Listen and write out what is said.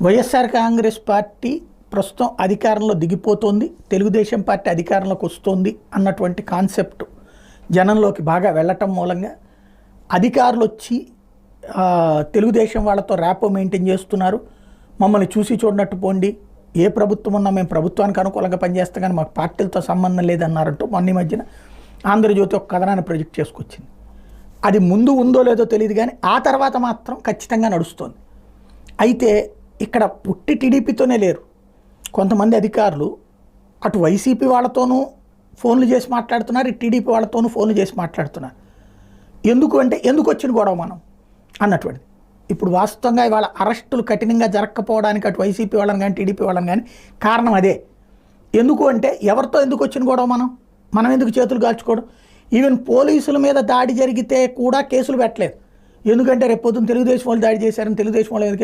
YSR Congress party ప్రస్తుతం అధికారంలో దిగిపోతోంది Telugu Desam party అధికారంలోకి వస్తోంది అన్నటువంటి కాన్సెప్ట్ జనంలోకి బాగా వెళ్ళటం మూలంగా అధికారులు వచ్చి తెలుగుదేశం వాళ్ళతో ర్యాపో మెయింటైన్ చేస్తున్నారు. మమ్మల్ని చూసి చూడనట్టు పోండి. ఏ ప్రభుత్వం ఉన్నా మేము ప్రభుత్వానికి అనుకూలంగా పనిచేస్తాం కానీ మాకు పార్టీలతో సంబంధం లేదన్నారంటూ మొన్న ఈ మధ్యన ఆంధ్రజ్యోతి ఒక కథనాన్ని ప్రొజెక్ట్ చేసుకొచ్చింది. అది ముందు ఉందో లేదో తెలియదు కానీ ఆ తర్వాత మాత్రం ఖచ్చితంగా నడుస్తోంది. అయితే ఇక్కడ పుట్టి టీడీపీతోనే లేరు. కొంతమంది అధికారులు అటు వైసీపీ వాళ్ళతోనూ ఫోన్లు చేసి మాట్లాడుతున్నారు ఇటు టీడీపీ వాళ్ళతోనూ ఫోన్లు చేసి మాట్లాడుతున్నారు. ఎందుకు అంటే ఎందుకు వచ్చిన గొడవ మనం? అన్నటువంటిది. ఇప్పుడు వాస్తవంగా ఇవాళ అరెస్టులు కఠినంగా జరగకపోవడానికి అటు వైసీపీ వాళ్ళని కానీ టీడీపీ వాళ్ళని కానీ కారణం అదే. ఎందుకు అంటే ఎవరితో ఎందుకు వచ్చిన గొడవ మనం? మనం ఎందుకు చేతులు కాల్చుకోవడం? ఈవెన్ పోలీసుల మీద దాడి జరిగితే కూడా కేసులు పెట్టలేదు. ఎందుకంటే రేపు పొద్దున్న తెలుగుదేశం వాళ్ళు దాడి చేశారని తెలుగుదేశం వాళ్ళు ఎందుకు